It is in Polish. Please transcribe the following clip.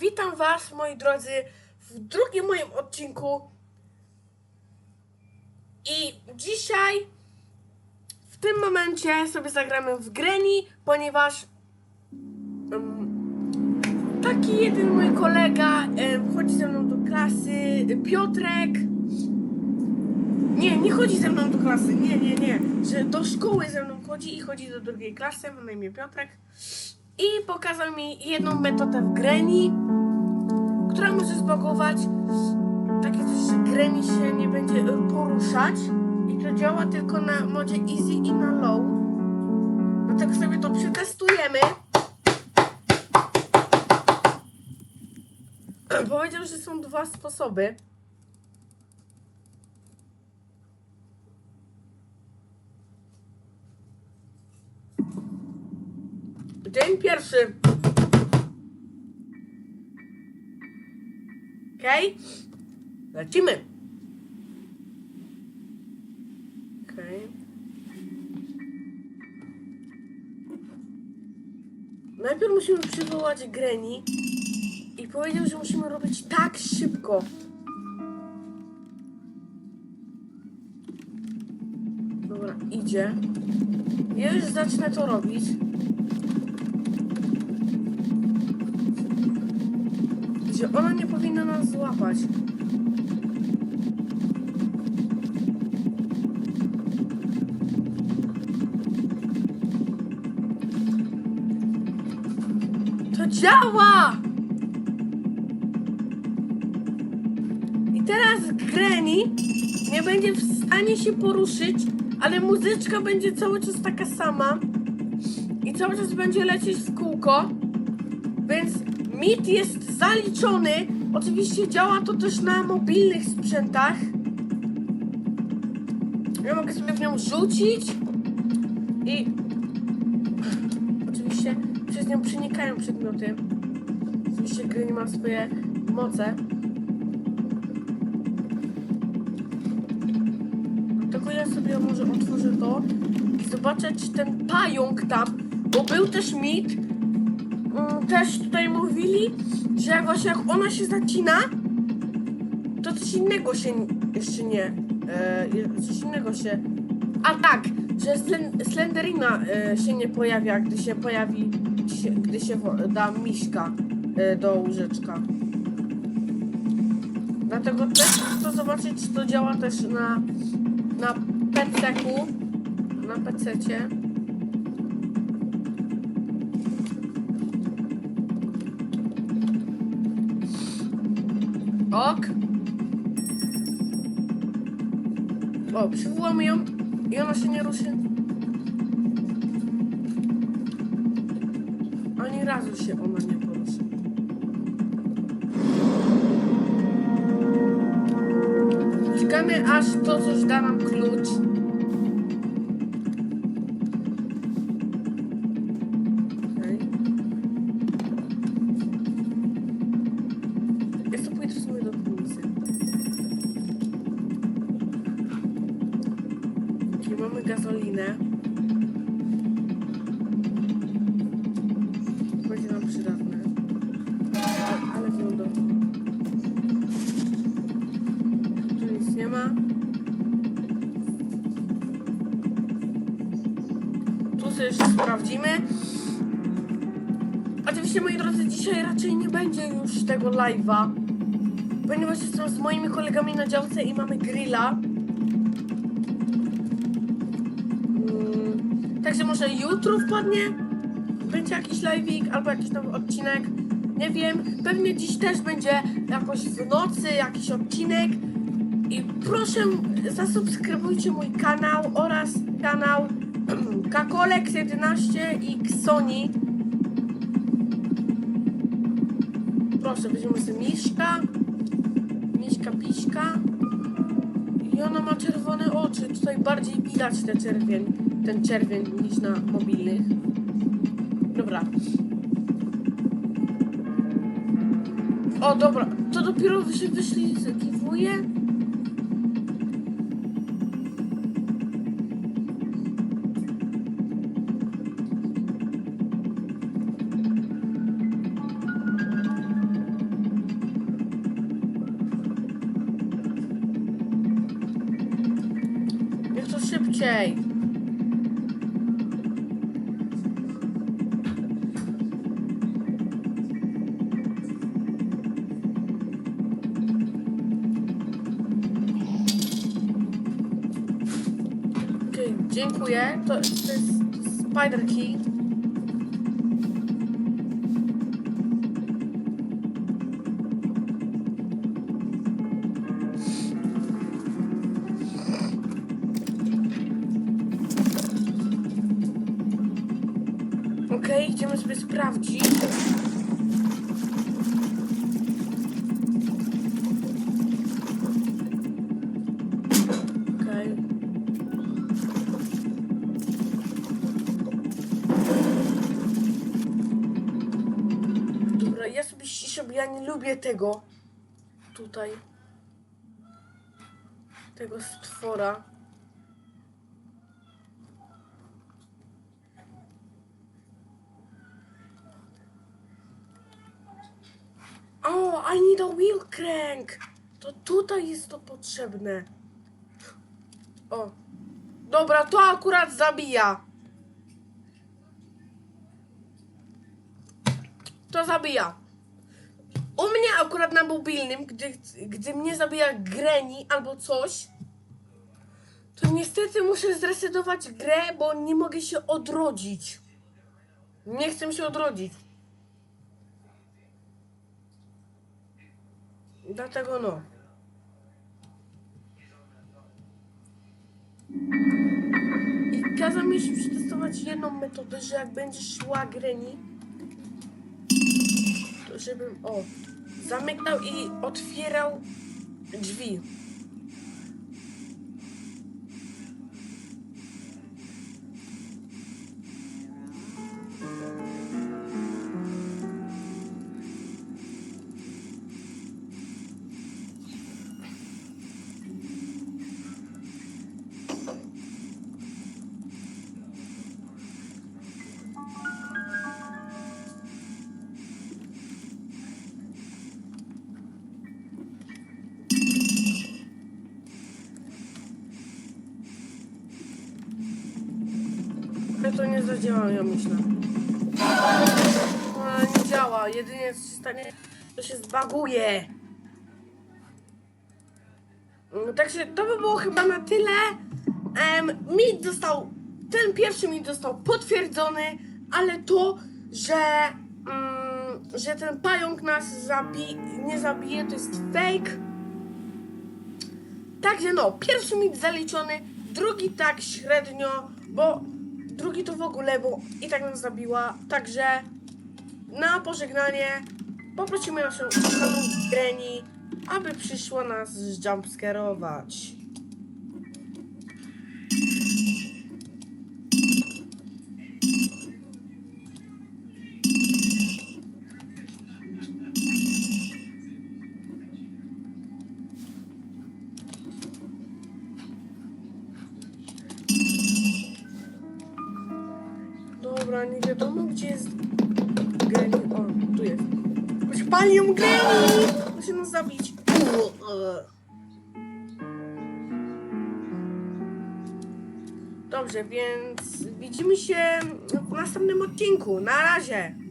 Witam was moi drodzy w drugim moim odcinku. I dzisiaj w tym momencie sobie zagramy w Greni, ponieważ em, taki jeden mój kolega em, chodzi ze mną do klasy, Piotrek. Nie, nie chodzi ze mną do klasy, nie, nie, nie, że do szkoły ze mną chodzi i chodzi do drugiej klasy, ma na imię Piotrek i pokazał mi jedną metodę w Greni, która może zbagować takie coś, że Greni się nie będzie poruszać i to działa tylko na modzie easy i na low. Dlatego sobie to przetestujemy. Powiedział, że są dwa sposoby. Dzień pierwszy. Okej. Lecimy. Okej. Najpierw musimy przywołać Greni i powiedział, że musimy robić tak szybko. Dobra, idzie. Ja już zacznę to robić. Że ona nie powinna nas złapać. To działa! I teraz Granny nie będzie w stanie się poruszyć, ale muzyczka będzie cały czas taka sama i cały czas będzie lecieć w kółko, więc mit jest zaliczony. Oczywiście działa to też na mobilnych sprzętach. Ja mogę sobie w nią rzucić i oczywiście przez nią przenikają przedmioty. Oczywiście gry nie ma swoje moce. Tylko ja sobie może otworzę to i zobaczę, czy ten pająk tam, bo był też mit, też tutaj mówili, że właśnie jak ona się zacina, to coś innego się jeszcze nie. E, coś innego się. A tak, że Slen- Slenderina e, się nie pojawia, gdy się pojawi, gdy się, gdy się da miśka e, do łóżeczka. Dlatego też chcę zobaczyć, czy to działa też na, na PC-ku, na PC-cie. Ok. O, przywołamy ją i ona się nie ruszy. Ani razu się ona nie poruszy. Czekamy aż to coś da nam klucz. Gazolinę. Będzie nam przydatne. Ale do... Tu nic nie ma. Tu sobie jeszcze sprawdzimy. Oczywiście, moi drodzy, dzisiaj raczej nie będzie już tego live'a, ponieważ jestem z moimi kolegami na działce i mamy grilla. Także może jutro wpadnie, będzie jakiś live'ik albo jakiś nowy odcinek. Nie wiem, pewnie dziś też będzie jakoś w nocy jakiś odcinek. I proszę zasubskrybujcie mój kanał oraz kanał Kakolex 11 i Xoni. Proszę, weźmiemy sobie Miszka. Miśka, Piśka. I ona ma czerwone oczy. Tutaj bardziej widać te czerwień, ten czerwień niż na mobilnych. Dobra. O, dobra, to dopiero się wyśliwuje. Jak to szybciej. Dziękuję. To, to jest Spider Key. Okej, idziemy sobie sprawdzić. Bo ja nie lubię tego. Tutaj. Tego stwora. O, I need a wheel crank. To tutaj jest to potrzebne. O. Dobra, to akurat zabija. To zabija. U mnie akurat na mobilnym, gdy, gdy mnie zabija Granny albo coś, to niestety muszę zresetować grę, bo nie mogę się odrodzić. Nie chcę się odrodzić. Dlatego no. I kazał mi przetestować jedną metodę, że jak będzie szła to żebym, o, zamykał i otwierał drzwi. Ale to nie zadziała, ja myślę. Ale nie działa. Jedynie co się stanie, to się zbaguje. No, Także to by było chyba na tyle. Um, mit został, ten pierwszy mit został potwierdzony, ale to, że, mm, że ten pająk nas zabi nie zabije, to jest fake. Także no, pierwszy mit zaliczony, drugi tak średnio, bo drugi to w ogóle, bo i tak nas zabiła. Także na pożegnanie poprosimy naszą kochaną Granny, aby przyszła nas jumpscarować. Nie wiadomo gdzie jest Granny. O, tu jest. Już pali ją Granny! Musi nas zabić. Dobrze, więc widzimy się w następnym odcinku. Na razie!